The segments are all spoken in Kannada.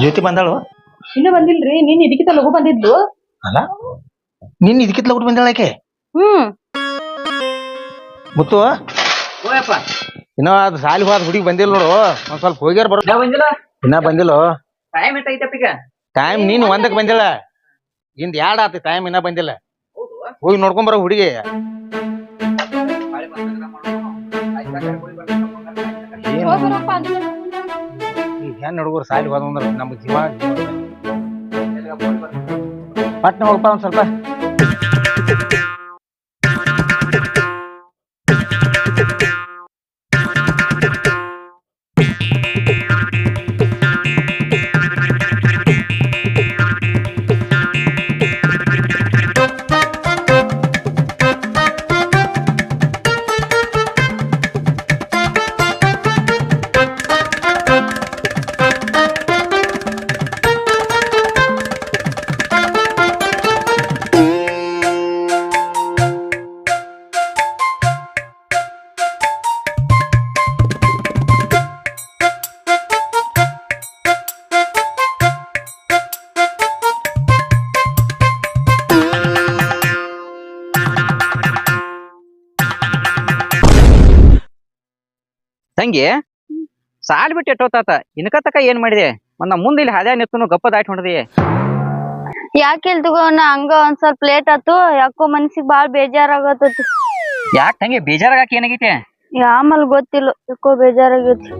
ಜ್ಯೋತಿ ಬಂದಾಳು ಇನ್ನು ಬಂದಿಲ್ರಿ ನೀನ್ ಇದಕ್ಕಿಂತ ಲಘು ಬಂದಿದ್ಲು. ಅಲ್ಲ ನಿನ್ನ ಇದಕ್ಕಿತ್ ಲಗು ಬಂದಾಳ ಆಕೆ ಹ್ಮ್. ಮುತ್ತು. ಇನ್ನೂ ಅದು ಸಾಲಿ ಹೋದ ಹುಡುಗಿ ಬಂದಿಲ್ಲ ನೋಡು ಒಂದ್ ಸ್ವಲ್ಪ ಹೋಗ್ಯಾರ ಬರೋ. ಬಂದಿಲ್ಲ? ಇನ್ನ ಬಂದಿಲ್ಲ. ಟೈಮ್ ಎಷ್ಟೈತಪ್ಪ ಈಗ ಟೈಮ್ ನೀನ್ ಒಂದಕ್ ಬಂದಿಲ್ಲ. ಇಂದ ಎರಡ್ ಆತಿ ಟೈಮ್ ಇನ್ನ ಬಂದಿಲ್ಲ. ಹೋಗಿ ನೋಡ್ಕೊಂಡ್ ಬರೋ ಹುಡುಗಿ. ಹೆಣ್ ಹುಡುಗರು ಸಾಲಿಗೆ ಹೋದ ಅಂದ್ರೆ ನಮ್ಗೆ ಜೀವ ಪಟ್ನ ಹೋಗಪ್ಪ ಒಂದು ಸ್ವಲ್ಪ. ತಂಗಿ ಸಾಲ್ ಬಿಟ್ಟು ಎಟ್ಟೋತಾತ ಇನ್ಕ ತಕ ಏನ್ ಮಾಡಿದೆ? ಒಂದ್ ಮುಂದೆ ಇಲ್ಲಿ ಹದ್ಯಾ ನಿತ್ತು ಗಪ್ಪ ದಾಟಿ ಹೊಡೆದಿ ಯಾಕೆ ಹಂಗ ಒಂದ್ ಸ್ವಲ್ಪ ಲೇಟ್ ಆತು ಯಾಕೋ ಮನ್ಸಿಗ್ ಬಾಳ್ ಬೇಜಾರಾಗತ್ತತಿ. ಯಾಕ ತಂಗಿ ಬೇಜಾರಾಗಾಕ ಏನಾಗೈತೆ? ಆಮೇಲೆ ಗೊತ್ತಿಲ್ಲ ಯಾಕೋ ಬೇಜಾರಾಗೈತಿ.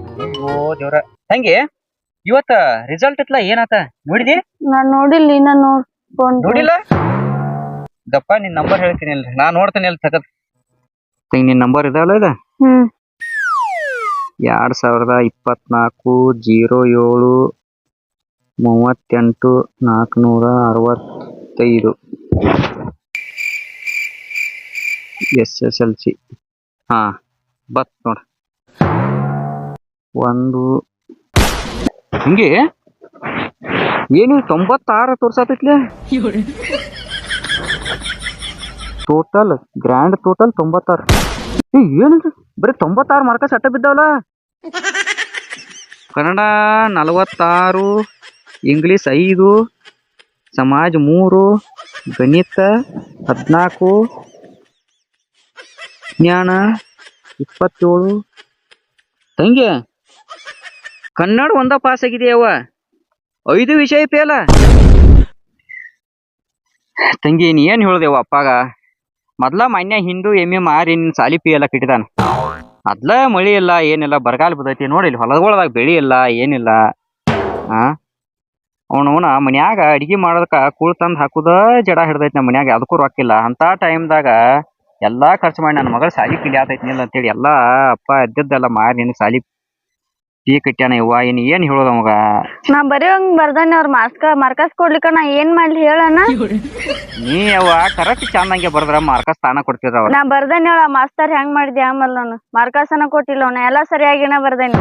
ಓ ದೇವ್ರ ತಂಗಿ ಇವತ್ತ ರಿಸಲ್ಟ್ ಇತ್ಲ ಏನಾತ? ನೋಡಿದಿ? ನಾನ್ ನೋಡಿಲ್ಲ ಇನ್ನ ನೋಡ್ಕೊಂಡ್ ನೋಡಿಲ್ಲ? ಗಪ್ಪ ನಿನ್ ನಂಬರ್ ಹೇಳ್ತೀನಿ ಇಲ್ರಿ ನಾ ನೋಡ್ತೇನೆ ಇಲ್ಲಿ ತಗದ್ ತಂಗಿ ನಿನ್ ನಂಬರ್ ಇದಾವಲ್ಲ ಇದ? ಹ್ಮ್. ಎರಡ್ ಸಾವಿರದ ಇಪ್ಪತ್ನಾಲ್ಕು, ಜೀರೋ ಏಳು, ಮೂವತ್ತೆಂಟು, ನಾಲ್ಕುನೂರ ಅರವತ್ತೈದು. S S L C. ಹಾಂ, ಬತ್ ನೋಡ್ರಿ ಒಂದು. ಹಿಂಗೆ? ಏನು ತೊಂಬತ್ತಾರು ತೋರ್ಸತೈತ್ಲೆ? ಟೋಟಲ್ ಗ್ರ್ಯಾಂಡ್ ಟೋಟಲ್ ತೊಂಬತ್ತಾರು. ಏನಿದು? ಬರೀ ತೊಂಬತ್ತಾರು ಮಾರ್ಕ ಅಟ್ಟ ಬಿದ್ದಾವಲ್ಲ? ಕನ್ನಡ ನಲವತ್ತಾರು, ಇಂಗ್ಲಿಷ್ ಐದು, ಸಮಾಜ ಮೂರು, ಗಣಿತ ಹದಿನಾಲ್ಕು ಜ್ಞಾನ ಇಪ್ಪತ್ತೇಳು. ತಂಗಿ, ಕನ್ನಡ ಒಂದ ಪಾಸ್ ಆಗಿದೆಯವ ಐದು ವಿಷಯ ಪೇಲ. ತಂಗಿ, ನೀ ಏನ್ ಹೇಳ್ದೇವ ಅಪ್ಪಾಗ? ಮೊದ್ಲ ಮಾನ್ಯ ಹಿಂದೂ ಎಮ್ಮೆ ಮಾರಿ ನಿನ್ ಸಾಲಿ ಪಿ ಎಲ್ಲ ಕಟ್ಟಿದಾನ. ಅದ್ಲ ಮಳಿ ಇಲ್ಲ, ಏನಿಲ್ಲ, ಬರಗಾಲ ಬಿದ್ದೈತಿ ನೋಡಿ ಇಲ್ಲಿ ಹೊಲಗೊಳದಾಗ ಬೆಳಿ ಇಲ್ಲ, ಏನಿಲ್ಲ. ಆ? ಅವನವನ ಮನ್ಯಾಗ ಅಡಿಗೆ ಮಾಡೋದಕ್ಕ ಕೂಳ್ ತಂದ್ ಹಾಕುದ ಜಡ ಹಿಡ್ದೈತಿ ನಮ್ಮ ಮನ್ಯಾಗ ಅದಕ್ಕೂ ರೊಕ್ಕಿಲ್ಲ ಅಂತ ಟೈಮ್ದಾಗ ಎಲ್ಲಾ ಖರ್ಚು ಮಾಡಿ ನನ್ನ ಮಗಳ ಸಾಲಿ ಕಿಲಿ ಆತೈತಿ ನಿಲ್ಲ ಅಂತೇಳಿ ಎಲ್ಲಾ ಅಪ್ಪ ಎದ್ದದ್ದೆಲ್ಲ ಮಾರಿ ನಿನ್ ಸಾಲಿ ಪಿ ಕಟ್ಯಾನ ಇವ್ವ ಇನ್ ಏನ್ ಹೇಳೋದ್ ಅವಾಗ? ನಾ ಬರೀ ಹಂಗ್ ಬರ್ದಾನೆ ಅವ್ರ ಮಾರ್ಕ ಮಾರ್ಕಸ್ ಕೊಡ್ಲಿಕ್ಕ ನಾ ಏನ್ ಮಾಡ್ಲಿ ಹೇಳಣ ನೀ ಅವ ಕರೆಕ್ಟ್ ಚಂದಂಗೆ ಬರ್ದ್ರ ಮಾರ್ಕಸ್ ಸ್ಥಾನ ಕೊಡ್ತಿದ್ರ ಅವ್ರ. ನಾ ಬರ್ದಾನೆ ಹೇಳ ಮಾಸ್ತರ್ ಹೆಂಗ್ ಮಾಡಿದ್ಯಾ ಆಮೇಲೆ ನಾನು. ಮಾರ್ಕಸನ ಕೊಟ್ಟಿಲ್ಲ ಅವ್ನ ಎಲ್ಲಾ ಸರಿಯಾಗಿನ ಬರ್ದಾನೆ.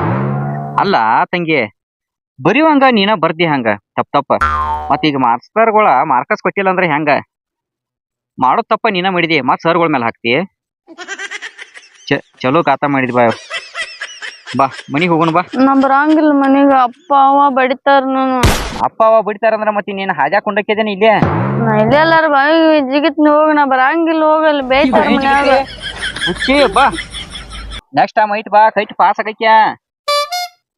ಅಲ್ಲ ತಂಗಿ ಬರೀವಂಗ ನೀನ ಬರ್ದಿ ಹಂಗ ತಪ್ಪ ತಪ್ಪ. ಮತ್ ಈಗ ಮಾಸ್ತರ್ಗಳ ಮಾರ್ಕಸ್ ಕೊಟ್ಟಿಲ್ಲ ಅಂದ್ರೆ ಹೆಂಗ? ಮಾಡೋ ತಪ್ಪ ನೀನ ಮಾಡಿದಿ ಮತ್ ಸರ್ಗಳ ಮೇಲೆ ಹಾಕ್ತಿ. ಚ ಚಲೋ ಕಾತ ಮಾಡಿದಿ ಬಾ ಬಾ ಮನಿಗ್ ಹೋಗೋಣ ಬಾ. ನಾ ಬರಂಗಿಲ್ಲ ಮನೆಗೆ ಅಪ್ಪ ಅವ್ವ ಬಡಿತಾರ ನಾನು ಅಪ್ಪ ಅವ ಬಿಡ್ತಾರಂದ್ರ ಮತ್ತೆ ನೀನ್ ಹಾಜಾ ಕೊಂಡಕ್ಕಿದೇನೆ ಇಲ್ಲೇ? ನಾ ಇಲ್ಲೇ ಎಲ್ಲಾರ ಬಾಯಿ ಜಿಗಿತ್ ಹೋಗ ನಾ ಬರಂಗಿಲ್ಲ ಹೋಗಲ್ಲ ಬೇಯ್ತಾರ ಮನ್ಯಾಗ. ಹುಚ್ಚಿ ಬಾ. ನೆಕ್ಸ್ಟ್ ಟೈಮ್ ಐತ್ ಬಾ ಕೈಟ್ ಪಾಸ್ ಆಗಕ್ಯ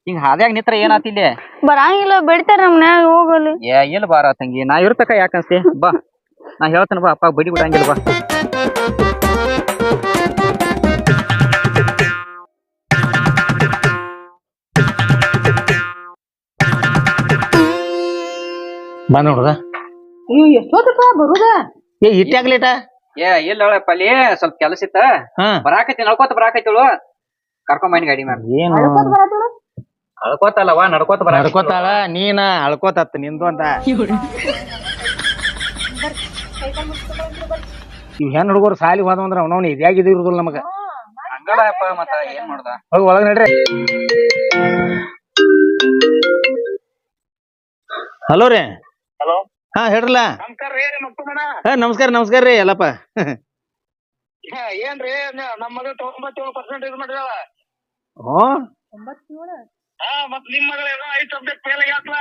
ಹಿಂಗ ಹಾದ್ಯಾಗ ನಿತ್ರ ಏನಾತ್ ಇಲ್ಲಿ? ಬರಂಗಿಲ್ಲ ಬಡಿತಾರ ನಮ್ಮ ಮನ್ಯಾಗ ಹೋಗಲಿ ಏ ಇಲ್ಲ ಬಾರ ತಂಗಿ ನಾ ಇರ್ತಕ ಯಾಕನ್ಸ್ತಿ ಬಾ. ನಾ ಹೇಳ್ತೇನೆ ಬಾ ಅಪ್ಪ ಬಡಿ ಬಿಡಂಗಿಲ್ಲ ಬಾ. ಬಂದ್ ನೋಡ್ದ. ಅಯ್ಯೋ ಎಷ್ಟೊತ್ತಪ್ಪ ಬರುದ? ಏ ಇಟ್ಟಾಗ ಲೇಟ ಏ ಇಲ್ಲ ಅಲ್ಲಿ ಸ್ವಲ್ಪ ಕೆಲಸ ಇತ್ತ. ಹಾ. ಬರಾಕೈತಿ ನಡ್ಕೋತ ಬರಾಕೈತಿಳು ಕರ್ಕೊಂಡ್ ಬನ್ನಿ ಗಾಡಿ ಮೇಲೆ ಏನು? ನಡ್ಕೋತಲ್ಲವ ನಡ್ಕೋತ ಬರ ನಡ್ಕೋತಾಳ ನೀನ? ಅಳ್ಕೋತತ್ ನಿಂದು ಅಂತ. ಇವ್ ಹೆಣ್ ಹುಡುಗರು ಸಾಲಿ ಹೋದ ಅಂದ್ರ ಅವನವ್ನ ಇದ್ಯಾಗಿದ್ದು ಇರುದಿಲ್ಲ ನಮಗ. ಹಂಗಲ್ಲಪ್ಪ ಮತ್ತ ಏನ್ ಮಾಡ್ದ? ಹೋಗಿ ಒಳಗ್ ನಡ್ರಿ. ಹಲೋ ರೀ. ಹಲೋ? ಹಾ ಹೇಳ್ರಲ್ಲ. ನಮಸ್ಕಾರ ರೀ ಮಕ್ಕಳಣ್ಣ ಹಾ ನಮಸ್ಕಾರ ನಮಸ್ಕಾರ ರೀ ಎಲ್ಲಪ್ಪ. ಏನ್ರಿ ನಮ್ಮ ಮಗ ತೊಂಬತ್ತೇಳು ಪರ್ಸೆಂಟ್ ಇದು ಮಾಡಿದಾಳ. ಹ್ಞೂ? ಹಾ ಮತ್ ನಿಮ್ ಮಗಳ ಏನೋ ಐದು ಸಬ್ಜೆಕ್ಟ್ ಫೇಲ್ ಆಗ್ಯಾತ್ಲ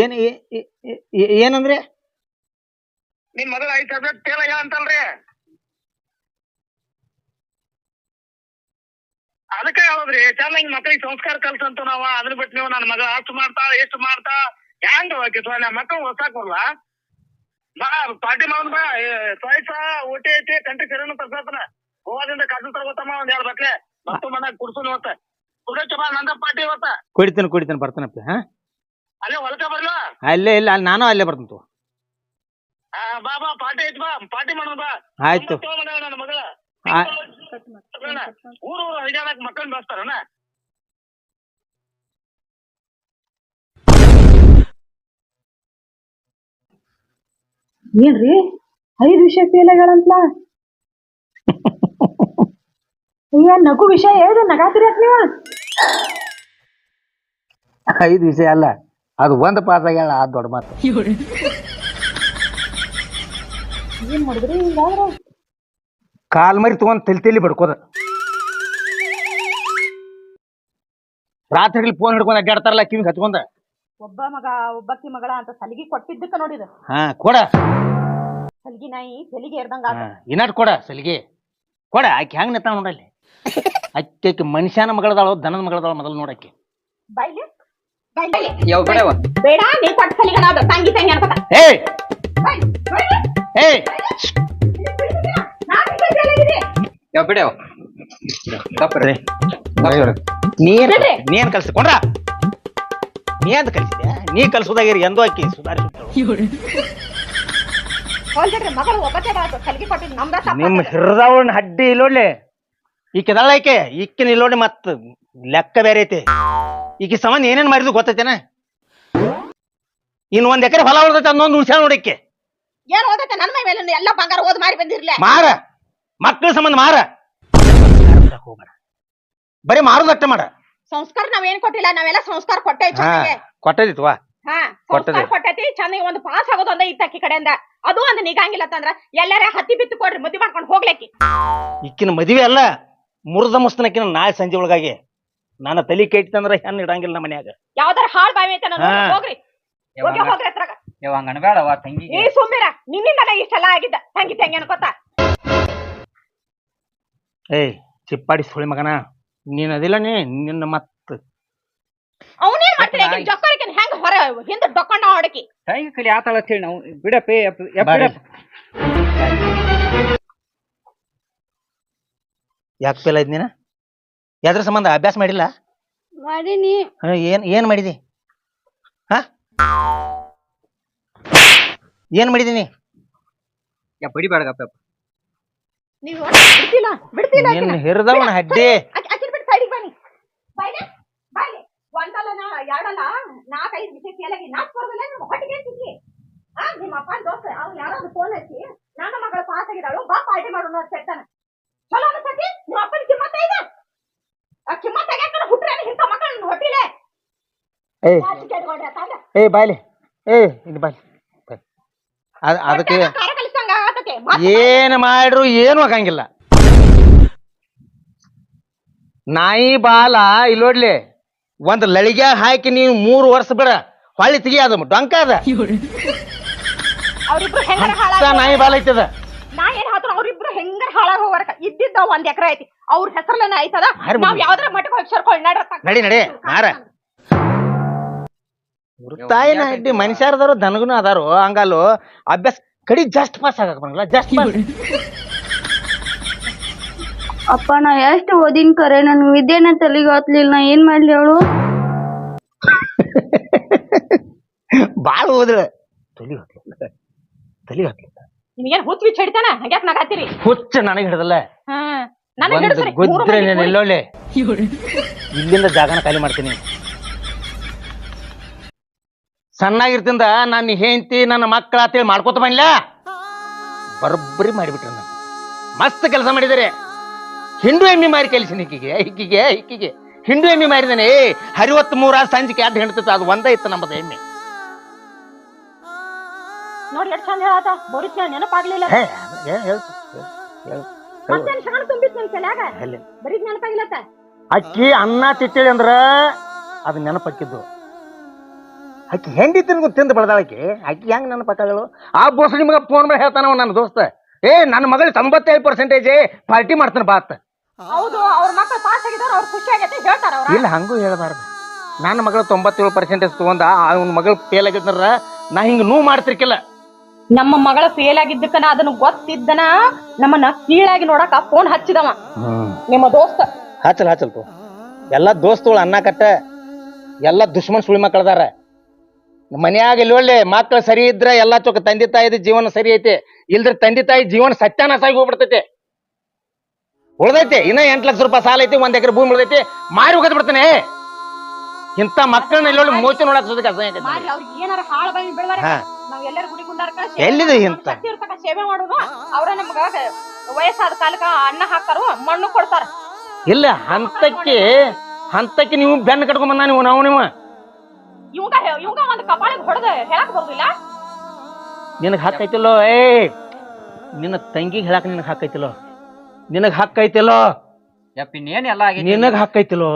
ಏನ್ ಏನಂದ್ರೆ? ನಿಮ್ ಮಗಳ ಐದ್ ಸಬ್ಜೆಕ್ಟ್ ಫೇಲ್ ಆಗ್ಯಾವ ಅಂತಲ್ರಿ ಅದಕ್ಕೆ ಹೇಳೋದ್ರಿ ಚೆನ್ನಾಗಿ ಮಕ್ಳಿಗೆ ಸಂಸ್ಕಾರ ಕಲ್ಸಂತ ನಾವ ಅದ್ರ ಬಿಟ್ಟು ನೀವು ನನ್ನ ಮಗ ಅಷ್ಟು ಮಾಡ್ತಾ ಎಷ್ಟು ಮಾಡ್ತಾ ಹೆಂಗ ಹೋಗಿ ಮಕ್ಕಳು ಓದ್ಸಾಕ್ ಬರಲ್ಲ ಬಾ ಪಾರ್ಟಿ ಮಾವನ್ ಬಾ ಪಾಯಸ ಊಟ ಐತಿ ಕಂಟಿ ಕಿರಣ ತರ್ಸತ್ತನ ಗೋವಾದಿಂದ ಕಾಸು ತರ್ಬೋತಮ್ಮ ಒಂದ್ ಎರಡು ಬಟ್ಲೆ. ಮತ್ತು ಮನಾಗ ಕುಡ್ಸುನ್ ಅಂತ ಕುಡಕ್ಕೆ ಬಾ ನಂದ ಪಾರ್ಟಿ ಇವತ್ತ. ಕುಡಿತೀನಿ ಕುಡಿತೀನಿ ಬರ್ತಾನಪ್ಪ ಹಾ? ಅಲ್ಲೇ ಹೊಲಕ ಬರ್ಲಾ? ಅಲ್ಲೇ ಇಲ್ಲ ಅಲ್ಲಿ ನಾನು ಅಲ್ಲೇ ಬರ್ತೀನಿ ತಗೋ. ಆ, ಬಾ ಬಾ ಪಾರ್ಟಿ ಐತಿ ಬಾ ಪಾರ್ಟಿ ಮಾಡೋಣ ಬಾ. ಆಯ್ತು. ನನ್ನ ಮಗಳ. ಊರು ಮಕ್ಕಳನ್ನ ಬೆಳೆಸ್ತಾರನ ಏನ್ರಿ? ಐದು ವಿಷಯ ಫೇಲ್ ಆಗ್ಯಾಳಂತ್ಲ ಅಯ್ಯ ನಗು ವಿಷಯ ಏದು ನಗಾತಿರಿ ಯಾಕ್ ನೀವು? ಐದು ವಿಷಯ ಅಲ್ಲ ಅದು ಒಂದು ಪಾಸ್ ಆಗ್ಯಾಳ ಆ ದೊಡ್ಡ ಮಾತು. ಏನ್ ಮಾಡಿದ್ರಿ ಹಿಂಗಾದ್ರ? ಕಾಲ್ ಮರಿ ತಗೊಂಡ್ ತಲಿ ತಲಿ ಬಡ್ಕೋದ. ರಾತ್ರಿ ಫೋನ್ ಹಿಡ್ಕೊಂಡ್ ಅಡ್ಡಾಡ್ತಾರಲ್ಲ ಕಿವಿಗೆ ಹಚ್ಕೊಂಡ ಒಬ್ಬ ಮಗ ಒಬ್ಬಕ್ಕಿ ಮಗಳ ಅಂತ ಸಲಿಗೆ ಕೊಟ್ಟಿದ್ದಕ್ಕ ನೋಡಿದ ಹಾ ಕೊಡ. ಸಲಿಗೆ ನಾಯಿ ಸಲಿಗೆ ಏರ್ದಂಗ ಆತ. ಇನ್ನಾಟ್ ಕೊಡ ಸಲಿಗೆ. ಕೊಡ ಆಕೆ ಹೆಂಗ್ ನಿಂತಾಳ ನೋಡಲ್ಲಿ ಅಕ್ಕಿ ಆಕಿ ಮನುಷ್ಯನ ಮಗಳದಾಳೋ ದನದ ಮಗಳದಾಳ ಮೊದಲು ನೋಡಕ್ಕೆ ಬೈಲಿ. ಬೈಲಿ ಯಾವ ಕಡೆ ಬೇಡ ನೀ ಕೊಟ್ಟ ಸಲಿಗೆ ನಾವು ತಂಗಿ ತಂಗಿ ಅನ್ಕೋತ. ಏಯ್! ಏಯ್! ಯಾವ ಬಿಡವ ತಪ್ಪ್ರಿ ನೀನ್ ಬಿಡ್ರಿ. ನೀನ್ ಕಲ್ಸಿ ನೀ ಅಂತ ಕಲ್ಸಿದ್ಯಾ? ನೀ ಕಲ್ಸೋದಾಗಿರಿ ಎಂದೋ ಆಕಿ ಸುಧಾರಿಸಿ ಹೋಲ್ಬಿಡ್ರಿ ಮಗಳು ಒಬ್ಬತ್ತೆ ಬಾತು ಸಲಿಗೆ ಕೊಟ್ಟಿದ್ ನಮ್ದ ನಿಮ್ಮ ಹಿರ್ದಾವಣ್ಣ ಹಡ್ಡಿ ಇಲ್ಲೋಡ್ಲಿ. ಈಕೆದಳ ಈಕೆ ಈಕಿನ ಇಲ್ಲೋಡಿ ಮತ್ ಲೆಕ್ಕ ಬೇರೆ ಐತಿ. ಈಕಿ ಸಂಬಂಧ ಏನೇನ್ ಮಾಡಿದ್ರು ಗೊತ್ತೈತೇನ? ಇನ್ ಒಂದ್ ಎಕರೆ ಹೊಲ ಉಳ್ದೈತೆ ಅನ್ನೊಂದು ಉಳ್ಸ್ಯಾಳ ನೋಡಿಕ್ಕೆ ಏನ್ ಓದತ್ತೆ ನನ್ನ ಮೈ ಮೇಲೆ ಎಲ್ಲ ಬಂಗಾರ ಓದ್ ಮಾರಿ ಬಂದಿರ್ಲಿ. ಮಾರ. ಮಕ್ಕಳ ಸಂಬಂಧ ಮಾರ. ಹೋಗ್ಬೇಡ ಬರೀ ಮಾರುದಟ್ಟ ಮಾಡ. ಸಂಸ್ಕಾರ ನಾವೇನ್ ಏನ್ ಕೊಟ್ಟಿಲ್ಲ ನಾವೆಲ್ಲ ಸಂಸ್ಕಾರ ಕೊಟ್ಟೆ ಹಾ ಕೊಟ್ಟದಿತ್ವಾ? ಹಾ ಕೊಟ್ಟದೆ. ಸಂಸ್ಕಾರ ಕೊಟ್ಟೈತಿ ಚೆನ್ನಾಗಿ ಒಂದು ಪಾಸ್ ಆಗೋದು ಒಂದೇ ಇತ್ತಕ್ಕಿ ಕಡೆಯಿಂದ. ಅದು ಒಂದ್ ನಿಗಂಗಿಲ್ಲ ಅಂತಂದ್ರ ಎಲ್ಲಾರ ಹತ್ತಿ ಬಿತ್ತು ಕೊಡ್ರಿ ಮದ್ವಿ ಮಾಡ್ಕೊಂಡು ಹೋಗ್ಲಿಕ್ಕೆ. ಈಕಿನ ಮದುವೆ ಅಲ್ಲ ಮುರದ ಮುಸ್ತನಕಿನ ನಾಳೆ ಸಂಜೆ ಒಳಗಾಗಿ. ನನ್ನ ತಲಿ ಕೆಟ್ಟಂದ್ರ ಹೆಣ್ಣು ಇಡಂಗಿಲ್ಲ ನಮ್ಮ ಮನ್ಯಾಗ. ಯಾವ್ದಾರ ಹಾಳ್ ಬಾವಿ ಐತೆ ಹಾ. ಹೋಗ್ರಿ. ಹೋಗಿ ಹೋಗ್ರಿ ಅತ್ರಾಗ ಯಾವ ಹಂಗ ಅನ್ಬೇಡವ ತಂಗಿಗೆ. ಈ ಸುಮ್ಮಿರ ನಿನ್ನಿಂದಲ್ಲ ಇಷ್ಟೆಲ್ಲ ಆಗಿದ್ದ. ತಂಗಿ ತಂಗಿ ಅನ್ಕೋತ. ಏಯ್ ಚಿಪ್ಪಾಡಿ ಸುಳಿ ಮಗನ. ನೀನ್ ಅದಿಲ್ಲ ನೀ ನಿನ್ನ ಮತ್. ಅವನೇನ್ ಮಾಡ್ತೀನಿ ಜೊಕ್ಕರಿಕೆ ಹೆಂಗ್ ಹೊರ ಹಿಂದೆ ಡೊಕ್ಕೊಂಡ ಹೊಡಕಿ ಹೆಂಗ ಕಲಿ ಆತಾಳ ಅಂತ ಹೇಳಿ ನಾವು. ಬಿಡಪ್ಪ ಯಪ್ಪ- ಯಪ್ಪ ಬಾರಿ. ಬಿಡಪ್ಪ. ಯಾಕೆ ಫೇಲ್ ಆಯ್ತು ನೀನ? ಯಾದ್ರ ಸಂಬಂಧ? ಅಭ್ಯಾಸ ಮಾಡಿಲ್ಲ? ಮಾಡೀನಿ. ಏನು ಏನ್ ಏನ್ ಮಾಡಿದಿ? ಹ? ಏನ್ ಮಾಡಿದೀನಿ? ಯಪ್ಪ ಬಿಡಿಬೇಡಗಪ್ಪ ಯಪ್ಪ. ನೀವು ಬಿಡ್ತಿಲ್ಲ ಬಿಡ್ತಿಲ್ಲ ನಿನ್ ಹಿರಿದವನ ಹಡ್ಡಿ. ಅಕ್ಕಿನ ಬಿಟ್ಟು ಸೈಡಿಗೆ ಬನ್ನಿ. ಬೈಲೆ ಬಾಯ್ಲೆ ಒಂದಲ್ಲ ನಾ ಎರಡಲ್ಲ ನಾಲ್ಕೈದು ವಿಷಯ ಕೇಳಾಗಿ ನಾಲ್ಕು ಬರೋದಿಲ್ಲ ನಿಮ್ಮ ಹೊಟ್ಟಿಗೆ ಸಿಕ್ಕಿ ಆ ನಿಮ್ಮ ಅಪ್ಪನ ದೋಸ್ತ ಅವ್ನು ಯಾರೋ ಒಂದು ಫೋನ್ ಹಚ್ಚಿ ನನ್ನ ಮಗಳ ಪಾಸ್ ಆಗಿದ್ದಾಳು ಬಾ ಪಾರ್ಟಿ ಮಾಡೋಣ ಅಂತ ಹೇಳ್ತಾನೆ. ಚಲೋ ಅನ್ಸತಿ ನಿಮ್ಮ ಅಪ್ಪನ ಕಿಮ್ಮತ್ತ ಇದೆ? ಆ ಕಿಮ್ಮತ್ತ ಯಾಕಂದ್ರೆ ಹುಟ್ರೆ ಇಂಥ ಮಕ್ಕಳು ನಿನ್ನ ಹೊಟ್ಟಿಲೆ? ಏಯ್. ಬಾಯ್ಲಿ. ಏ ಬಾಯ್ಲಿ. ಬಾಯ್. ಅದಕ್ಕೆ ಏನ್ ಮಾಡ್ರು ಏನು ಆಗಂಗಿಲ್ಲ. ನಾಯಿ ಬಾಲ ಇಲ್ಲೋಡ್ಲಿ ಒಂದ್ ಲಳಿಗೆ ಹಾಕಿ ನೀವು ಮೂರು ವರ್ಷ ಬಿಡ ಹೊಳ್ಳಿ ತೆಗಿ ಅದು ಡೊಂಕ ಅದ. ಅವ್ರಿಬ್ರು ಹೆಂಗಾರ ಅಂತ ಹಾಳಾಗ ನಾಯಿ ಬಾಲ ಐತದ. ನಾ ಏನ್ ಹೇಳ್ತಾರ ಅವ್ರಿಬ್ರು ಹೆಂಗಾರ ಹಾಳಾಗ ಹೋಗ್ಬಾರಕ ಇದ್ದಿದ್ದ ಒಂದ್ ಎಕರೆ ಐತಿ ಅವ್ರ ಹೆಸರಲ್ಲೇ ಆಯ್ತದ ಹಾರಿ ನಾವ್ ಬಿಡು. ಯಾವ್ದಾರ ಮಠಕ್ಕೆ ಹೋಗಿ ಸೇರ್ಕೊಳ್ಳಿ ನಡಿ ನಡಿ ನಾರ ತಾಯಿನ ಅಡ್ಡಿ ಮನುಷ್ಯರದಾರು ದನಗುನು ಅದಾರು ಹಂಗಲ್ಲು ಅಭ್ಯಾಸ ಕಡಿ ಜಸ್ಟ್ ಪಾಸ್ ಆಗಕ್ ಬರಲ್ಲ ಜಸ್ಟ್ ಪಾಸ್ ಅಪ್ಪ ನಾ ಎಷ್ಟು ಓದಿನ ಕರೆ? ನನ್ ವಿದ್ಯೆನ ತಲೆಗೆ ಹತ್ಲಿಲ್ಲ ನಾ ಏನ್ ಮಾಡ್ಲಿ ಅವಳು? ಬಾಳ ಓದ್ರ ತಲಿ ಹತ್ಲಿಲ್ಲ ತಲಿ ಹತ್ಲಿಲ್ಲ. ನಿಮ್ಗೇನ್ ಹುಚ್ಚ ಬಿಚ್ಚ ಹಿಡಿತಾನ? ಹಂಗ್ಯಾಕ್ ನಗಾತಿರಿ ಹುಚ್ಚ ನನಗೆ ಹಿಡ್ದಲ್ಲ. ಹಾ ನನಗೆ ಮೂರು ಗುದ್ರೆ ನೀನ್. ಇಲ್ಲಿಂದ ಜಾಗನ ಖಾಲಿ ಮಾಡ್ತೀನಿ. ಸಣ್ಣಾಗಿರ್ತಿಂದ ನನ್ನ ಹೆಂಡತಿ ನನ್ನ ಮಕ್ಕಳ ಅಂತೇಳಿ ಮಾಡ್ಕೋತ ಬಂದ್ಲ? ಬರಬ್ಬರಿ ಮಾಡಿಬಿಟ್ರಿ ನಾನು. ಮಸ್ತ್ ಕೆಲಸ ಮಾಡಿದರೆ. ಹಿಂಡು ಎಮ್ಮಿ ಮಾರಿ ಕಲಿಸಿನ ಇಕ್ಕಿಗೆ ಇಕ್ಕಿಗೆ ಇಕ್ಕಿಗೆ ಹಿಂಡು ಎಮ್ಮಿ ಮಾರಿದಾನೆ. ಏ ಹರಿವತ್ ಮೂರ ಸಂಜಿಕೆ ಅಡ್ಡ ಹೆಣ್ತಿತ್ತು ಅದು ಒಂದೇ ಇತ್ತು ನಮ್ಮದು ಎಮ್ಮೆ. ನೋಡಿ ಎಷ್ಟ್ ಚಂದ ಹೇಳಾತ. ಬೋರಿಸ್ ನೆನಪಾಗ್ಲಿಲ್ಲ. ಹೇ, ಏನ್ ಹೇಳ್ತು? ಹೇಳ್- ಹೇಳ್- ಮತ್ತೇನ್ ಶರಣ ತುಂಬಿತ್ ನಿನ್ ತಲ್ಯಾಗ? ಎಲ್ಲಿ? ಬರೀದ್ ನೆನಪಾಗಿಲ್ಲತ್ತ? ಅಕ್ಕಿ ಅನ್ನ ತಿಟ್ಟಳಿ ಅಂದ್ರ ಅದು ನೆನಪಕ್ಕಿದ್ದು. ಆಕಿ ಹೆಂಡಿ ತಿನ್ಗು ತಿಂದು ಬೆಳೆದಾಳಕಿ ಆಕಿ ಹೆಂಗ್ ನನ್ನ ಪಕ್ಕಗಳು? ಆ ಬೋಸ್ ನಿಮ್ಗೆ ಫೋನ್ ಮಾಡಿ ಹೇಳ್ತಾನ ನನ್ನ ದೋಸ್ತ. ಏ ನನ್ನ ಮಗಳು ತೊಂಬತ್ತೈದು ಪರ್ಸೆಂಟೇಜ್ ಪಾರ್ಟಿ ಮಾಡ್ತಾನೆ ಬಾತ್ ಹೌದು ಅವ್ರ ಮಕ್ಕಳು ಪಾಸ್ ಆಗಿದ್ರು ಅವ್ರ ಖುಷಿ ಆಗೈತೆ ಹೇಳ್ತಾರ ಅವ್ರ. ಇಲ್ಲ ಹಂಗೂ ಹೇಳಬಾರ್ದು. ನನ್ನ ಮಗಳು ತೊಂಬತ್ತೇಳು ಪರ್ಸೆಂಟೇಜ್ ತಗೊಂಡ ಅವ್ನ ಮಗಳು ಫೇಲ್ ಆಗಿದ್ರ ನಾ ಹಿಂಗ ನೂ ಮಾಡ್ತಿರ್ಕಿಲ್ಲ. ನಮ್ಮ ಮಗಳ ಫೇಲ್ ಆಗಿದ್ದಕ್ಕನ ಅದನ್ನ ಗೊತ್ತಿದ್ದನ ನಮ್ಮನ್ನ ಕೀಳಾಗಿ ನೋಡಕ ಫೋನ್ ಹಚ್ಚಿದವ. ನಿಮ್ಮ ದೋಸ್ತ. ಹಚ್ಚಲ್ ಹಚ್ಚಲ್ ಎಲ್ಲಾ ದೋಸ್ತಗಳು ಅನ್ನ ಕಟ್ಟ ಎಲ್ಲ ದುಶ್ಮನ್ ಸುಳಿ ಮಕ್ಕಳದಾರ ಮನ್ಯಾಗ ಇಲ್ಲಿ ಒಳ್ಳೆ ಮಕ್ಕಳು ಸರಿ ಇದ್ರೆ ಎಲ್ಲಾ ಚೊಕ್ಕ ತಂದೆ ತಾಯಿದ ಜೀವನ ಸರಿ ಐತೆ. ಇಲ್ದ್ರ ತಂದೆ ತಾಯಿ ಜೀವನ ಸತ್ಯಾನಾಶ ಆಗಿ ಹೋಗ್ಬಿಡ್ತೈತೆ. ಉಳ್ದೈತೆ ಇನ್ನ ಎಂಟ್ ಲಕ್ಷ ರೂಪಾಯಿ ಸಾಲ ಐತಿ ಒಂದ್ ಎಕರೆ ಭೂಮಿ ಉಳ್ದೈತಿ. ಮಾರಿ ಹೋಗದ್ ಬಿಡ್ತಾನೆ. ಇಂತ ಮಕ್ಕಳನ್ನ ಇಲ್ಲಿ ಒಳ್ಳೆ ಮೋಚಿ ನೋಡಕ್ ಸುದ್ದಿ ಗುಂಡಾರ್ಕ ಎಲ್ಲಿದೆ ಇಂತ ಸೇವೆ ಮಾಡೋದು. ಅವ್ರ ನಮ್ಗ ವಯಸ್ಸಾದ ಕಾಲಕ್ಕ ಅನ್ನ ಹಾಕ್ತಾರ ಮಣ್ಣು ಕೊಡ್ತಾರ. ಇಲ್ಲ ಹಂತಕ್ಕೆ ಹಂತಕ್ಕೆ ನೀವು ಬೆನ್ನ ಕಟ್ಕೊಂಡ್ ಬಂದ ನೀವು ನಾವು ನೀವು. ಇವಂಗ ಇವಂಗ ಒಂದ್ ಕಪಾಳಿಗೆ ಹೊಡೆದ ಹೇಳಕ್ ಬರುದಿಲ್ಲ? ನಿನಗ್ ಹಾಕೈತಿಲ್ಲೋ ಏ ನಿನ್ನ ತಂಗಿಗೆ ಹೇಳಕ್ ನಿನಗ್ ಹಾಕೈತಿಲ್ಲೋ ನಿನಗ್ ಹಾಕೈತಿಲ್ಲೋ ಯಪ್ಪ ಇನ್ನೇನ್ ಎಲ್ಲ ಆಗೈತಿ? ನಿನಗ್ ಹಾಕೈತಿಲ್ಲೋ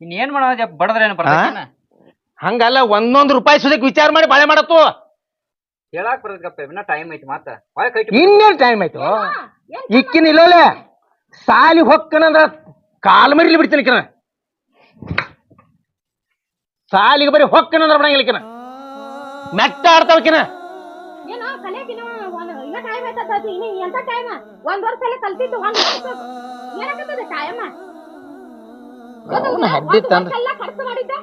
ಇನ್ನೇನ್ ಮಾಡೋದು ಯಪ್ಪ ಬಡದ್ರೇನು ಬರ್ತೈತೇನ ಹಂಗಲ್ಲ ಒಂದೊಂದ್ ರೂಪಾಯಿ ಸುದಕ್ ವಿಚಾರ ಮಾಡಿ ಬಾಳೆ ಮಾಡತ್ತು. ಹೇಳಾಕ್ ಬರ್ತೈತಪ್ಪ ಇನ್ನ ಟೈಮ್ ಐತಿ ಮಾತಾ ಹೊಳ್ ಕೈ ಇನ್ನೇನ್ ಟೈಮ್ ಆಯ್ತು ಇಕ್ಕಿನ ಇಲ್ಲೋಲೆ? ಸಾಲಿ ಹೊಕ್ಕನಂದ್ರ ಕಾಲ್ ಮರಿಲಿ ಬಿಡ್ತೀನಿ ಕಿನ ಸಾಲಿಗೆ ಬರೀ ಹೊಕ್ಕನಂದ್ರ ಬಿಡಂಗಿಲ್ಲಕಿನ ಮೆಟ್ಟ ಆಡ್ತಾವಕಿನ ಏನೋ ಕಲಿಯಕಿನ ಒಂದ್ ಇನ್ನ ಟೈಮ್ ಆಯ್ತದ ಇನ್ನ ಎಂತ ಟೈಮ್ ಒಂದ್ ವರ್ಷ ಎಲ್ಲ ಕಲ್ತಿದ್ದು ಒಂದ್ ವರ್ಷ ಏನಾಗತ್ತದ ಟೈಮ್ ಅವ್ನ ಹದ್ದಿ ತಂದ್- ಎಲ್ಲ ಖರ್ಚು ಮಾಡಿದ್ದ.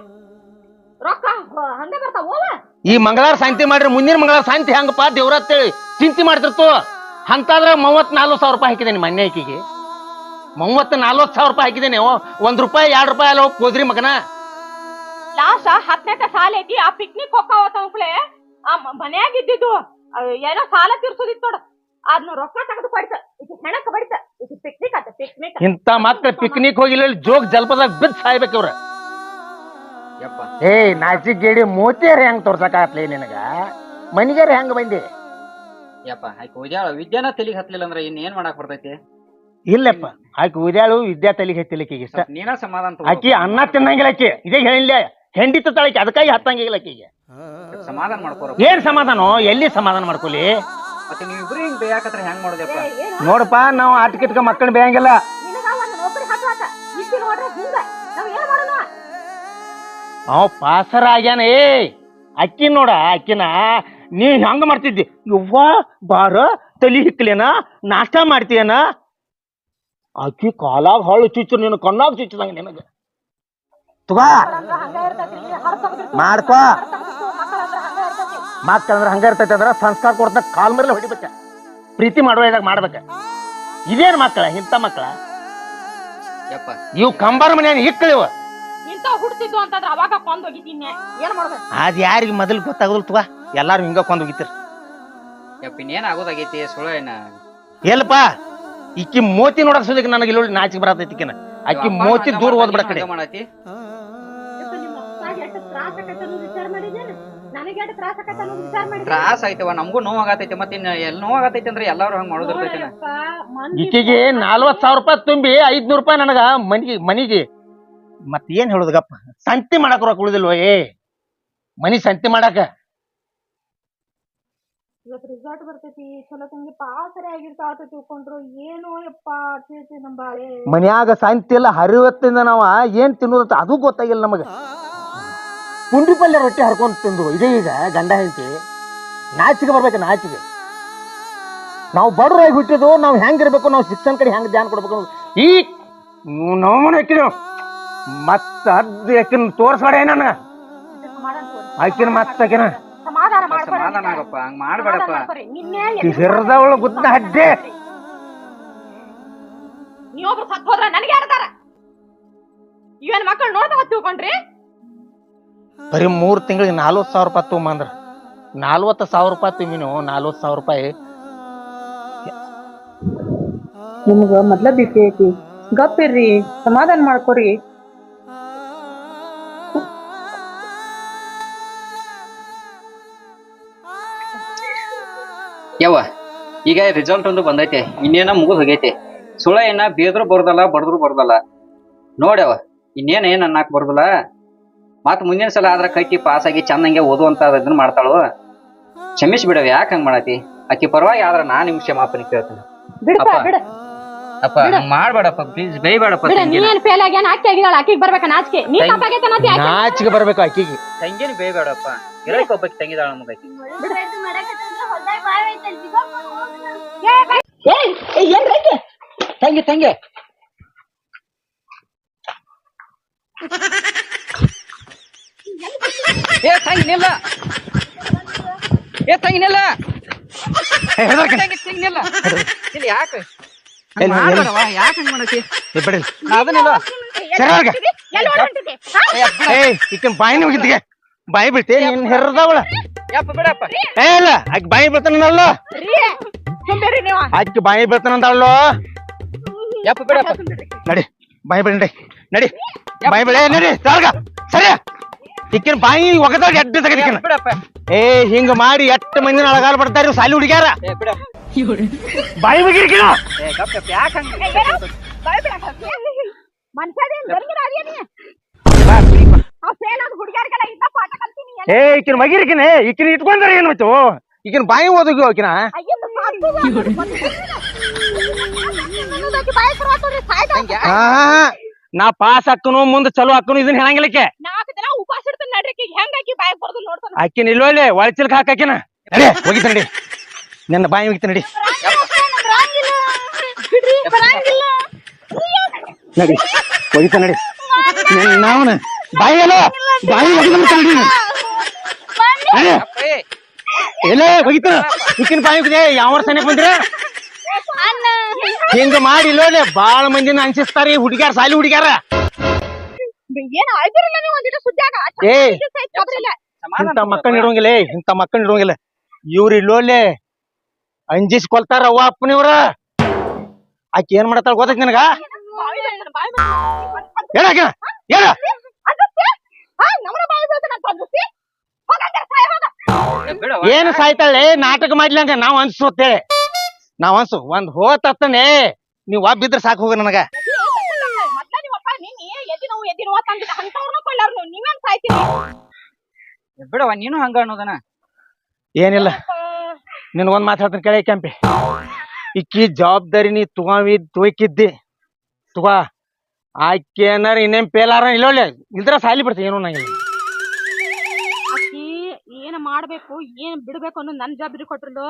ರೊಕ್ಕ ಹ- ಬರ್ತಾವ ಹೋವ ಈ ಮಂಗಳಾರ ಶಾಂತಿ ಮಾಡ್ರಿ ಮುಂದಿನ ಮಂಗಳಾರ ಶಾಂತಿ ಹೆಂಗಪ್ಪ ದೇವ್ರ ಅಂತೇಳಿ ಚಿಂತೆ ಮಾಡ್ತಿರ್ತು. ಅಂತಾದ್ರ ಮೂವತ್ ನಾಲ್ಕು ಸಾವಿರ ರೂಪಾಯಿ ಹಾಕಿದ್ದೇನೆ ಮನೆ ಆಕಿಗೆ ಮೂವತ್ತು ನಾಲ್ವತ್ತು ಸಾವಿರ ರೂಪಾಯಿ ಹಾಕಿದ್ದೇನೆ ಓ, ಒಂದ್ ರೂಪಾಯಿ ಎರಡ್ ರೂಪಾಯಿ ಅಲ್ಲ ಹೋಗಿ ಮಗನ. ಲಾಸ್ಟ್ ಹತ್ತನೇ ಸಾಲ ಐತಿ ಆ ಪಿಕ್ನಿಕ್ ಹೋಗ್ತಾವತ್ತ ಅಂಕ್ಲೆ ಆ ಮನ್ಯಾಗ ಇದ್ದಿದ್ದು ಏನೋ ಸಾಲ ತೀರ್ಸೋದಿತ್ತು ನೋಡ. ಅದ್ನ ರೊಕ್ಕ ತೆಗೆದು ಪಡಿತ ಇದು ಹೆಣಕ್ ಬಡಿತ ಇದು ಪಿಕ್ನಿಕ್ ಅದ ಪಿಕ್ನಿಕ್ ಇಂತ ಮಾತ್ರ ಪಿಕ್ನಿಕ್ ಹೋಗಿಲ್ಲ ಜೋಗ್ ಜಲಪದಾಗ ಬಿದ್ದು ಸಾಯ್ಬೇಕು ಇವ್ರ. ಯಪ್ಪ. ಏ ನಾಚಿಕ್ ಗೇಡಿ ಮೋತಿಯರ್ ಹೆಂಗ್ ತೋರ್ಸಕಾತ್ಲಿ ನಿನಗ? ಮನಿಗೇರ್ ಹೆಂಗ್ ಬಂದಿ? ಯಪ್ಪ ವಿದ್ಯಾನ ತಲಿಗ್ ಹತ್ಲಿಲ್ಲ ಅಂದ್ರೆ ಇನ್ ಏನ್ ಮಾಡಾಕ್ ಬರ್ತೈತಿ? ಇಲ್ಲಪ್ಪ ಆಕಿ ಉದ್ಯಾಳು ವಿದ್ಯಾ ತಲೆಗೆ ಹತ್ತಿಲಿಕ್ಕೆ ಇಷ್ಟ ನೀನ ಸಮಾಧಾನ ತಗೋ. ಆಕಿ ಅನ್ನ ತಿನ್ನಂಗಿಲ್ಲ ಆಕಿ. ಇದೇ ಹೇಳಿಲ್ಲ ಹೆಂಡಿ ತಾಳಕಿ ಅದಕ್ಕಾಗಿ ಹತ್ತಂಗಿಲ್ಲ ಆಕಿಗೆ. ಸಮಾಧಾನ ಮಾಡ್ಕೋರ ಏನ್ ಸಮಾಧಾನ? ಎಲ್ಲಿ ಸಮಾಧಾನ ಮಾಡ್ಕೊಲಿ? ಮತ್ತೆ ಇಬ್ರು ಹಿಂಗ್ ಬೇಯಾಕತ್ರ ಹೆಂಗ್ ಮಾಡೋದಪ್ಪ? ನೋಡಪ್ಪ ನಾವು ಆಟಕಿಟ್ಕ ಮಕ್ಕಳ ಬೇಯಂಗಿಲ್ಲ. ಅವ ನಾವ್ ಪಾಸರ ಆಗ್ಯಾನ ಏ ಅಕ್ಕಿ ನೋಡ ಅಕ್ಕಿನ. ನೀ ಹೆಂಗ ಮಾಡ್ತಿದ್ದಿ? ಯವ್ವ ಬಾರ ತಲಿ ಹಿಕ್ಲೇನ ನಾಷ್ಟ ಮಾಡ್ತೀಯನ? ಅಕ್ಕಿ ಕಾಲಾಗ ಹಾಳು ಚುಚ್ಚು ನೀನು ಕಣ್ಣಾಗ ಚುಚ್ಚದಂಗ ನಿನಗ. ತಗೋ. ಅಂದ್ರ ಹಂಗ ಇರ್ತೈತಿ ಮಾಡ್ಕೋ. ಮಕ್ಕಳಂದ್ರ ಹಂಗ ಇರ್ತೈತಿ ಅಂದ್ರ ಸಂಸ್ಕಾರ ಕೊಡ್ತ ಕಾಲ್ ಮೇಲೆ ಹೊಡಿಬೇಕ. ಪ್ರೀತಿ ಮಾಡುವ ಇದಾಗ ಮಾಡ್ಬೇಕ. ಇದೇನ್ ಮಕ್ಕಳ ಇಂತ ಮಕ್ಕಳ? ಯಪ್ಪ. ಇವು ಕಂಬಾರ ಮನೆಯ ಇಕ್ಕಳಿವ. ಇಂತ ಹುಡ್ತಿದ್ದು ಅಂತಂದ್ರ ಅವಾಗ ಕೊಂದ್ ಹೋಗಿದ್ದೀನಿ ಏನ್ ಮಾಡ್ಬೇಕು? ಅದ್ ಯಾರಿಗೆ ಮೊದಲು ಗೊತ್ತಾಗಲ್ ತಗೋ. ಎಲ್ಲಾರು ಹಿಂಗ ಕೊಂದ್ ಹೋಗಿತ್ತಿರ ಯಪ್ಪ ಇನ್ನೇನ್ ಆಗೋದಾಗೈತಿ ಸುಳ್ಳ ಏನ ಎಲ್ಲಪ್ಪ ಈಕಿ ಮೋತಿ ನೋಡಕ್ ಸುದಕ್ಕೆ ನನಗೆ ಇಲ್ಲಿ ನಾಚಿಕೆ ಬರತೈತಿ ಅಕ್ಕಿ ಮೋತಿ ದೂರ ಕಡೆ. ಮಾಡತಿ? ಅಪ್ಪಾಗ್ ಎಷ್ಟ್ ತ್ರಾಸ್ ಆಕೈತೆ ಅನ್ನೋದು ವಿಚಾರ ಮಾಡಿದ್ದೇನೆ. ನನಗೆ ಎಷ್ಟು ತ್ರಾಸ ಆಕೈತೆ ಅನ್ನೋದು ವಿಚಾರ ಮಾಡಿದ್ದೇನೆ? ತ್ರಾಸ ಐತವ ನಮಗೂ ನೋವಾಗತೈತಿ ಮತ್ತೆ ಇನ್ನ ಎಲ್ಲಿ ನೋವಾಗತೈತಿ ಅಂದ್ರೆ ಎಲ್ಲಾರು ಹಂಗ್ ಮಾಡೋದಿರ್ತೈತಿ ನೋಡಪ್ಪ, ಮಂದಿ ಈಕಿಗೆ ನಲ್ವತ್ ಸಾವಿರ ರೂಪಾಯಿ ತುಂಬಿ ಐದ್ನೂರು ರೂಪಾಯಿ ನನಗ ಮನಿಗೆ ಮನಿಗೆ. ಮತ್ ಏನ್ ಹೇಳುದಪ್ಪ ಸಂತಿ ಮಾಡಕ್ ರೊಕ್ಕ ಉಳಿದಿಲ್ವ ಏ? ಮನಿ ಸಂತಿ ಮಾಡಾಕ. ಇವತ್ತು ರಿಸಲ್ಟ್ ಬರ್ತೈತಿ ಚಲೋ ತಂಗಿ ಅಂತ ತಿಳ್ಕೊಂಡ್ರು. ಏನೋ ಯಪ್ಪ ತಿಳಿಸಿ ನಮ್ಮ ಬಾಳೆ. ಮನ್ಯಾಗ ಸಂತಿ ಎಲ್ಲ ಹರಿವತ್ತಿಂದ ನಾವ ಏನ್ ತಿನ್ನೋದತ್ತ ಅದು ಗೊತ್ತಾಗಿಲ್ಲ ನಮಗ. ಪುಂಡಿ ಪಲ್ಯ ರೊಟ್ಟಿ ಹರ್ಕೊಂಡು ತಿಂದು ಇದೇ ಈಗ ಗಂಡ ಹೆಂಡತಿ. ನಾಚಿಗೆ ಬರ್ಬೇಕು ನಾಚಿಗೆ ನಾವು ಬಡವರಾಗಿ ಹುಟ್ಟಿದ್ದು ನಾವು ಹೆಂಗಿರ್ಬೇಕು ನಾವು ಶಿಕ್ಷಣ ಕಡೆ ಹೆಂಗ್ ಧ್ಯಾನ ಕೊಡ್ಬೇಕು ಈ ನಮ್ಮನೆ ಹಾಕಿದ್ರು ಮತ್ತ ಅದ್ ಯಾಕಿನ ತೋರ್ಸ್ಬೇಡ ಏನ. ಆಕಿನ ಮತ್ತ ಆಕಿನ ಸಮಾಧಾನ ಆಗಪ್ಪ ಹಂಗ್ ಮಾಡ್ಬೇಡಪ್ಪ. ಹಿರ್ದವಳು ಗುದ್ದ ಹಡ್ಡೆ. ನೀವೊಬ್ರು ಸತ್ ಹೋದ್ರ ನನಗೆ ಯಾರದಾರ ಇವನ್ ಮಕ್ಕಳು ನೋಡ್ತಾವ ತಿಳ್ಕೊಂಡ್ರಿ? ಬರೀ ಮೂರ್ ತಿಂಗಳಿಗೆ ನಾಲ್ವತ್ತು ಸಾವಿರ ರೂಪಾಯಿ ತೊಗೊಂಬಂದ್ರ ನಾಲ್ವತ್ತು ಸಾವಿರ ರೂಪಾಯಿ ತುಂಬಿನೋ ನಾಲ್ವತ್ತು ಸಾವಿರ ರೂಪಾಯಿ. ನಿಮ್ಗ ಮೊದ್ಲ ಬಿಟ್ಟಿ ಐತಿ. ಗಪ್ಪಿರ್ರಿ ಸಮಾಧಾನ ಮಾಡ್ಕೊರಿ. ಯವ್ವ ಈಗ ರಿಸಲ್ಟ್ ಒಂದು ಬಂದೈತೆ ಇನ್ನೇನ ಮುಗಿದ್ ಹೋಗೈತೆ. ಸುಳ ಏನ ಬೇದ್ರು ಬರ್ದಲ್ಲ ಬಡದ್ರು ಬರ್ದಲ್ಲ. ನೋಡ್ಯವ ಇನ್ನೇನ ಏನ್ ಅನ್ನಕ್ ಬರ್ದಲ್ಲ? ಮತ್ ಮುಂದಿನ ಸಲ ಆದ್ರ ಕಟ್ಟಿ ಪಾಸ್ ಆಗಿ ಚಂದಂಗೆ ಓದುವಂತ ಇದನ್ನ ಮಾಡ್ತಾಳು? ಕ್ಷಮಿಸಿ ಬಿಡವ ಯಾಕೆ ಹಂಗ್ ಮಾಡತಿ? ಆಕಿ ಪರವಾಗಿ ಆದ್ರ ನಾ ನಿಮ್ ಕ್ಷಮಾಪಣೆ ಕೇಳ್ತೀನಿ. ಬಿಡಪ್ಪ ಅಪ್ಪ. ಬಿಡ. ಅಪ್ಪ ಹಂಗ್ ಮಾಡ್ಬೇಡಪ್ಪ ಪ್ಲೀಸ್ ಬೈಬೇಡಪ್ಪ ಬಿಡ ತಂಗಿನ. ನೀನ್ ಫೇಲ್ ಆಗ್ಯಾನ ಆಕಿ ಆಗಿದಾಳ ಆಕಿಗ್ ಬರ್ಬೇಕ ನಾಚಿಕೆ. ನೀ ತಂಗಿ- ತಪ್ಪಾಗೈತೆ ಅನ್ನತಿ ಆಕಿ? ನಾಚಿಗೆ ಬರ್ಬೇಕು ಆಕಿಗೆ. ತಂಗಿನ ಇರಕ್ಕೆ ಒಬ್ಬಕ್ಕೆ ತಂಗಿದಾಳ ನಮಗೈತಿ ಏಯ್ ಏಯ್, ಏನ್ ರೈತೆ ತಂಗಿ ತಂಗಿ. ಏ ತಂಗಿ ನಿಲ್ಲ. ಏ ತಂಗಿ ನಿಲ್ಲ. ತಂಗಿ ತಂಗಿ ನಿಲ್ಲ. ಇಲ್ಲಿ ಯಾಕೆ? ಎಲ್ಲಿ, ಎಲ್ಲಿ? ಯಾಕೆ ಹಂಗ್ ಮಾಡತಿ ಬಿಡಿ. ನಾ ಅದನ್ನಿಲ್ಲ ಸರಿ ಹೋಗ. ಎಲ್ಲಿ ಹೊರಟಿದ್ದೆ ಏಯ್ ಈಕಿನ ಬಾಯಿನ ಹೋಗಿದ್ದಿಗೆ ಬಾಯಿ ಬಿಡ್ತಿ ನಿನ್ ಹೆರ್ದವಳ. ಯಪ್ಪ ಬಿಡಪ್ಪ ಏ ಇಲ್ಲ. ಆಕಿ ಬಾಯಿ ಬೀಳ್ತಾನಲ್ಲ ರೀ ಸುಮ್ಮಿರಿ ನೀವು. ಆಕಿ ಬಾಯಿ ಬೀಳ್ತಾನಂದವಳು ಯಪ್ಪ ಬಿಡಪ್ಪ ನಡಿ. ಬಾಯಿ ಬಿಡಿ ನಡಿ. ನಡಿ. ಬಾಯಿ ಬಿಡ. ನಡಿ. ತಾಳ್ಗ ಸರಿ ಈಕಿನ ಬಾಯಿ ಒಗದಾಗ ಎಡ್ ಬಿಡಪ್ಪ ಏ ಹಿಂಗ ಮಾಡಿ ಎಟ್ಟು ಮಂದಿನ ಅಳಗಾಲ ಬರ್ತಾರ ಸಾಲಿ ಹುಡುಗ್ಯಾರ? ಏ ಬಾಯಿ ಬಗಿರ್ಕಿನ ಏ ಗಪ್ಪ ಯಾಕೆ ಹಂಗ ಮನ್ಸದೇನ್ ಬೆರ್ಗಿನ ಅದೇನಿ ಆ ಫೇಲ್ ಆದ ಹುಡುಗಿಯರಿಗೆಲ್ಲ ಇಂಥ ಪಾಠ ಕಲ್ತೀನಿ ಏ ಈಕಿನ ಮಗಿರ್ಕಿನ ಈಕಿನ ಇಟ್ಕೊಂಡ್ರೆ ಏನ್ ಮತ್ತು? ಈಕಿನ ಬಾಯಿ ಓದೋಗಿ ಆಕಿನ ಅಯ್ಯೋ ಬಾಯಿ ಸಾಯ್ತಾ ಹಾ. ನಾ ಪಾಸ್ ಹಾಕನು ಮುಂದೆ ಚಲೋ ಹಾಕನು ಇದನ್ನ ಹೇಳಂಗಿಲ್ಲಕ್ಕೆ. ನಾಲ್ಕು ದಿನ ಉಪವಾಸ ಇಡ್ತಾನೆ ನಡ್ರಿ ಆಕಿಗ್ ಹೆಂಗ್ ಆಕಿ ಬಾಯಿ ಬರ್ದು ನೋಡ್ತಾನ? ಆಕಿನ ಇಲ್ಲೊಳ್ಳೆ ಒಳಚಿಲ್ಕ ಹಾಕಾಕಿನ ನಡಿ ಹೋಗಿತ್ತ ನಡಿ. ನನ್ನ ಬಾಯಿ ಹೋಗಿತ್ತ ನಡಿ. ನಡಿ ಹೋಗಿತ್ತ ನಡಿ. ನಾವನ ಬಾಯಿ ಅಲ್ಲ ಬಾಯಿ ಹೋಗಿದ ನಡಿ. ಏ ಎಲ್ಲ ಹೋಗಿತ್ತ ಈಕಿನ ಬಾಯಿ ಹೋಗಿದೆ ಯಾವ ಸನೆ ಬಂದ್ರ? ಹಿಂಗ ಮಾಡಿ ಇಲ್ಲೋಲೆ ಬಾಳ ಮಂದಿನ ಅನ್ಸಿಸ್ತಾರ ಈ ಹುಡುಗ್ಯಾರ ಸಾಲಿ ಹುಡುಗ್ಯಾರ. ಏನ್ ಆಯ್ತಿರಲ್ಲ ನೀವು ಸುದ್ದಿಯಾಗ? ಏ ಇಂತ ಇಂಥ ಮಕ್ಕಳನ್ನ ಇಡೋಂಗಿಲ್ಲ ಏ, ಇಂಥ ಮಕ್ಕಳನ್ನ ಇಡುವಂಗಿಲ್ಲ ಇವ್ರು ಇಲ್ಲೋಲೆ ಅಂಜಿಸ್ಕೊಳ್ತಾರ ಅವ್ವ ಅಪ್ಪನಿವ್ರ ಆಕಿ ಏನ್ ಮಾಡತ್ತಾಳ ಗೊತ್ತೈತಿ ನಿನಗ? ಹೋಗ ಬಿಡವ ಏನ್ ಸಾಯ್ತಾಳೆ? ನಾಟಕ ಮಾಡ್ಲಂಗ ನಾವ್ ಅನ್ಸೋತೇಳೆ ನಾವ್ ಅನ್ಸು ಒಂದ್ ಹೋತತ್ತನೇ. ನೀವ್ ಒಬ್ಬಿದ್ರ ಸಾಕು ಹೋಗ ನನಗ. ಬಿಡವ ನೀನು ಹಂಗ ಅನ್ನೋದನ? ಏನಿಲ್ಲ. ನಿನ್ ಮಾತು ಹೇಳ್ತೀನಿ ಕೇಳಿ ಕೆಂಪಿ. ಇಕ್ಕಿ ಜವಾಬ್ದಾರಿ ನೀ ತಗೊಂಡಿ ತುಯ್ಕಿದ್ದಿ. ತಗೋ ಆಕೆ ಏನಾರ ಇನ್ನೇನ್ ಪೇಲಾರ ಇಲ್ಲೊಳ್ಳೆ ಇಲ್ದ್ರ ಸಾಲಿ ಬಿಡ್ತೀನಿ ಏನೂ ನಂಗೆ ಏನ ಮಾಡ್ಬೇಕು ಏನ್ ಬಿಡ್ಬೇಕು ಅನ್ನೋದು ನನ್ ಜವಾಬ್ದಾರಿ ಕೊಟ್ರಲು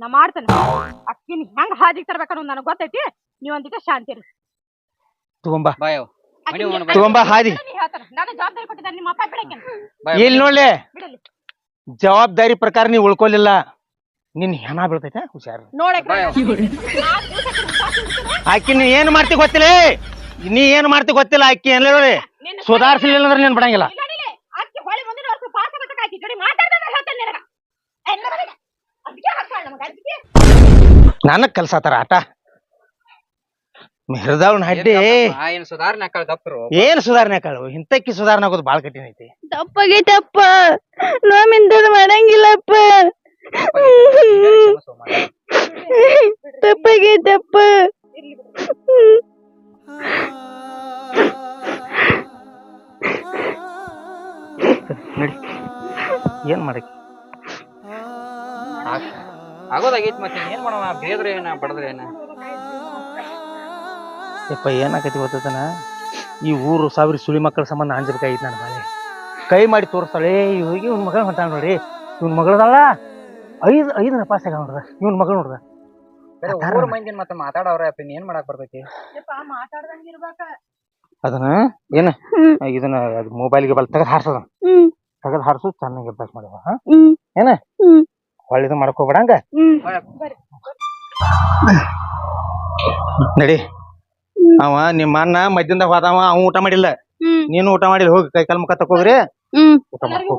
ನಾ ಮಾಡ್ತೇನೆ. ಅಕ್ಕಿನ ಹೆಂಗ್ ಹಾದಿಗೆ ತರ್ಬೇಕು ಅನ್ನೋದು ನನಗ್ ಗೊತ್ತೈತಿ. ನೀವು ಒಂದಿಟ ಶಾಂತಿ ಇರಿ ತಗೊಂಬಾ. ಬಾಯವ್ ಮಡಿ ಹೋಗೋಣ ಬಾ. ತಗೊಂಬಾ ಹಾದಿ. ನೀ ಹೇಳ್ತಾರ. ನಾನು ಜವಾಬ್ದಾರಿ ಕೊಟ್ಟಿದ್ದಾರೆ ನಿಮ್ಮ ಅಪ್ಪ ಬಿಡಕ್ಕೆ. ಇಲ್ಲಿ ನೋಡ್ಲೆ. ಬಿಡಲಿ. ಜವಾಬ್ದಾರಿ ಪ್ರಕಾರ ನೀ ಉಳ್ಕೊಲಿಲ್ಲ. ನಿನ್ ಹೆಣ ಬೀಳ್ತೈತೆ? ಹುಷಾರು. ನೋಡಕ್ ಆಕಿ ನೀ ಏನ್ ಮಾಡ್ತಿ ಗೊತ್ತಿಲ್ಲ? ನೀ ಏನ್ ಮಾಡ್ತಿ ಗೊತ್ತಿಲ್ಲ ಆಕಿ ಏನ್ ಸುಧಾರಿಸಲಿಲ್ಲ ಅಂದ್ರೆ ನೀನ್ ಬಿಡಂಗಿಲ್ಲ. ಅಕ್ಕಿ ಹೊಳಿ ಮುಂದಿನ ವರ್ಷ ಪಾಸ್ ಆಗತ್ತೆ ಆಕಿ ಜೋಡಿ ಮಾತಾಡ್ದಂದ್ರೆ ಹೇಳ್ತೇನೆ ನಿನಗ. ಎಲ್ಲ ನನಗ್ ಕಲ್ಸತ್ತಾರ ಆಟ? ಮಿರ್ದಾವ್ನ ಹಡ್ಡಿ. ಏನ್ ಸುಧಾರಣೆ ಹಾಕಳ ದಪ್ಪರು? ಏನ್ ಸುಧಾರಣೆ ಕಾಳು? ಇಂತಕ್ಕಿ ಸುಧಾರಣೆ ಆಗೋದು ಬಾಳ ಕಠಿಣ ಐತಿ. ದಪ್ಪಗೈತಪ್ಪ ನಮ್ಮಿಂದ ಮಾಡಂಗಿಲ್ಲಪ್ಪ. ತಪ್ಪಾಗೈತಪ್ಪ ಏನ್ ಮಾಡಕ್? ಆಗೋದಾಗೈತಿ ಮತ್ತೆ ಏನ್ ಮಾಡೋಣ? ಬೇದ್ರೆ ಏನ ಬಡದ್ರೆ ಏನ? ಯಪ್ಪ ಏನಾಗೈತಿ ಗೊತ್ತತನ? ಈ ಊರು ಸಾವಿರ ಸುಳಿ ಮಕ್ಕಳ ಸಂಬಂಧ ಅಂಜಬೇಕಾಗಿತ್ತು ನನ್ನ ಬಾಳೆ ಕೈ ಮಾಡಿ ತೋರಿಸ್ತಾಳೆ ಹೋಗಿ ಇವ್ನ ಮಗಳ ಹೊಂಟಾಳ ನೋಡ್ರಿ. ಇವ್ನ ಮಗಳದಲ್ಲ? ಐದ್ ಐದು ನಪಾಸ್ ಆಗ ನೋಡ್ದ ಇವ್ನ ಮಗಳು ನೋಡ್ದ ಮಂದಿ ಊರ್ ಮಂದಿನ ಮತ್ತೆ ಮಾತಾಡವ್ರ ಅಪ್ಪ ಏನ್ ಮಾಡಕ್ ಬರ್ತೈತಿ? ಅದನ್ನ ಏನ. ಇದನ್ನ ಅದು ಮೊಬೈಲ್ಗೆ ಬಲ್ ತೆಗೆದು ಹಾರ್ಸದ ತೆಗೆದು ಹಾರ್ಸು ಚೆನ್ನಾಗಿ ಅಭ್ಯಾಸ ಮಾಡುವ ಏನ? ಹ್ಮ್. ಮಾಡ್ಕೋಬಿಡಂಗ ಮಾಡ್ಕೋಬೇಡಂಗ ನಡಿ. ಅವ ನಿಮ್ಮ ಅಣ್ಣ ಮಧ್ಯದಿಂದ ಹೋದವ ಅವ ಊಟ ಮಾಡಿಲ್ಲ. ನೀನು ಊಟ ಮಾಡಿಲ್ಲ ಹೋಗಿ ಕೈ ಕಾಲ್ ಮುಖ ತಕೋದ್ರಿ ಹ್ಮ್. ಊಟ ಮಾಡ್ಕೋ.